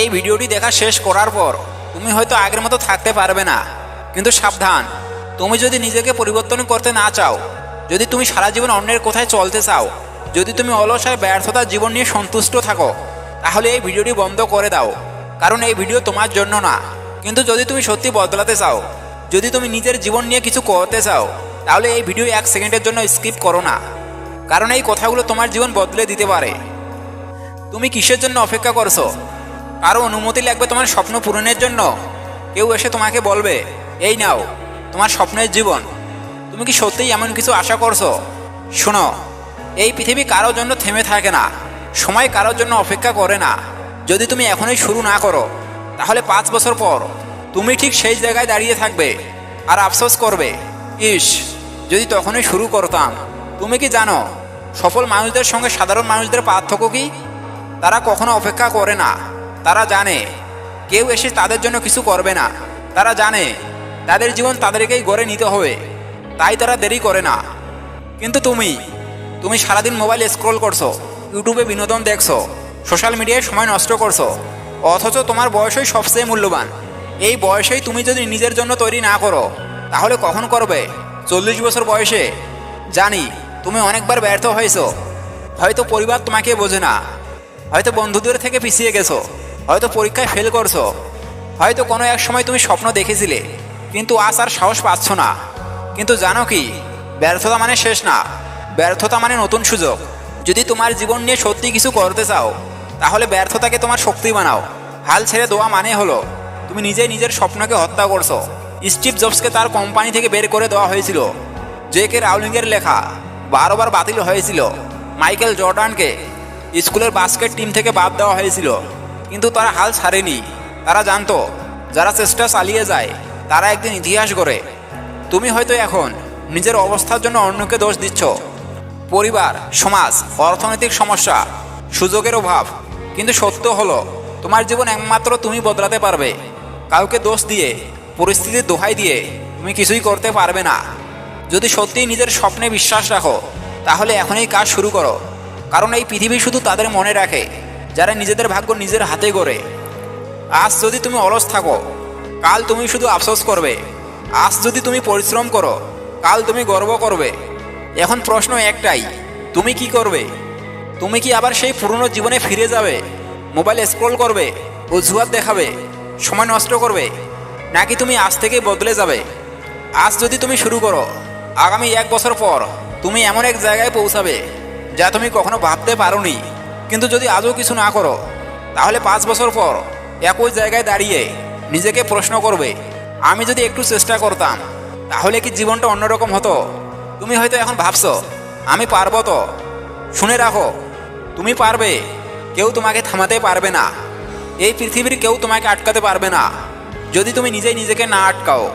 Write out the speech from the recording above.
এই ভিডিওটি দেখা শেষ করার পর তুমি হয়তো আগের মতো থাকতে পারবে না। কিন্তু সাবধান, তুমি যদি নিজেকে পরিবর্তন করতে না চাও, যদি তুমি সারা জীবন অন্যের কোথায় চলতে চাও, যদি তুমি অলসায় ব্যর্থতার জীবন নিয়ে সন্তুষ্ট থাকো, তাহলে এই ভিডিওটি বন্ধ করে দাও, কারণ এই ভিডিও তোমার জন্য না। কিন্তু যদি তুমি সত্যি বদলাতে চাও, যদি তুমি নিজের জীবন নিয়ে কিছু করতে চাও, তাহলে এই ভিডিও এক সেকেন্ডের জন্য স্কিপ করো না, কারণ এই কথাগুলো তোমার জীবন বদলে দিতে পারে। তুমি কিসের জন্য অপেক্ষা করছ? কারও অনুমতি লাগবে তোমার স্বপ্ন পূরণের জন্য। কেউ এসে তোমাকে বলবে, এই নাও, তোমার স্বপ্নের জীবন। তুমি কি সত্যিই এমন কিছু আশা করছ? শোনো, এই পৃথিবী কারোর জন্য থেমে থাকে না, সময় কারোর জন্য অপেক্ষা করে না। যদি তুমি এখনই শুরু না করো, তাহলে পাঁচ বছর পর তুমি ঠিক সেই জায়গায় দাঁড়িয়ে থাকবে আর আফসোস করবে। ইস, যদি তখনই শুরু করতাম, তুমি কি জানো, সফল মানুষদের সঙ্গে সাধারণ মানুষদের পার্থক্য কি? তারা কখনো অপেক্ষা করে না। তারা জানে, কেউ এসে তাদের জন্য কিছু করবে না। তারা জানে, তাদের জীবন তাদেরকেই গড়ে নিতে হবে। তাই তারা দেরি করে না। কিন্তু তুমি তুমি সারাদিন মোবাইল স্ক্রোল করছ, ইউটিউবে বিনোদন দেখছ, সোশ্যাল মিডিয়ায় সময় নষ্ট করছ, অথচ তোমার বয়সই সবচেয়ে মূল্যবান। এই বয়সেই তুমি যদি নিজের জন্য তৈরি না করো, তাহলে কখন করবে? চল্লিশ বছর বয়সে? জানি, তুমি অনেকবার ব্যর্থ হয়েছ। হয়তো পরিবার তোমাকে বোঝে না। হয়তো বন্ধুদের থেকে পিছিয়ে গেছো। হয়তো পরীক্ষায় ফেল করছ। হয়তো কোনো এক সময় তুমি স্বপ্ন দেখেছিলে, কিন্তু আজ আর সাহস পাচ্ছ না। কিন্তু জানো কি, ব্যর্থতা মানে শেষ না। ব্যর্থতা মানে নতুন সুযোগ। যদি তোমার জীবন নিয়ে সত্যি কিছু করতে চাও, তাহলে ব্যর্থতাকে তোমার শক্তি বানাও। হাল ছেড়ে দেওয়া মানে হলো, তুমি নিজেই নিজের স্বপ্নকে হত্যা করছ। স্টিভ জবসকে তার কোম্পানি থেকে বের করে দেওয়া হয়েছিল। জে কে রাউলিংয়ের লেখা বারোবার বাতিল হয়েছিল। মাইকেল জর্ডানকে স্কুলের বাস্কেট টিম থেকে বাদ দেওয়া হয়েছিল। কিন্তু তারা হাল ছাড়েনি। তারা জানতো, যারা চেষ্টা চালিয়ে যায়, তারা একদিন ইতিহাস গড়ে। তুমি হয়তো এখন নিজের অবস্থার জন্য অন্যকে দোষ দিচ্ছ। পরিবার, সমাজ, অর্থনৈতিক সমস্যা, সুযোগের অভাব। কিন্তু সত্য হলো, তোমার জীবন একমাত্র তুমি বদলাতে পারবে। কাউকে দোষ দিয়ে পরিস্থিতির দোহাই দিয়ে তুমি কিছুই করতে পারবে না। যদি সত্যিই নিজের স্বপ্নে বিশ্বাস রাখো, তাহলে এখনই কাজ শুরু করো। কারণ এই পৃথিবী শুধু তাদের মনে রাখে। যারা নিজেদের ভাগ্য নিজের হাতে গড়ে। আজ যদি তুমি অলস থাকো, কাল তুমি শুধু আফসোস করবে। আজ যদি তুমি পরিশ্রম করো, কাল তুমি গর্ব করবে। এখন প্রশ্ন একটাই, তুমি কি করবে? তুমি কি আবার সেই পুরনো জীবনে ফিরে যাবে? মোবাইল স্ক্রোল করবে, অজুহাত দেখাবে, সময় নষ্ট করবে, নাকি তুমি আজ থেকেই বদলে যাবে? আজ যদি তুমি শুরু করো, আগামী এক বছর পর তুমি এমন এক জায়গায় পৌঁছাবে, যা তুমি কখনো ভাবতে পারোনি। কিন্তু যদি আজও কিছু না করো, তাহলে পাঁচ বছর পর একই জায়গায় দাঁড়িয়ে নিজেকে প্রশ্ন করবে, আমি যদি একটু চেষ্টা করতাম, তাহলে কি জীবনটা অন্যরকম হতো? তুমি হয়তো এখন ভাবছ, আমি পারব তো? শুনে রাখো, তুমি পারবে, কেউ তোমাকে থামাতে পারবে না। এই পৃথিবীর কেউ তোমাকে আটকাতে পারবে না। যদি তুমি নিজেই নিজেকে না আটকাও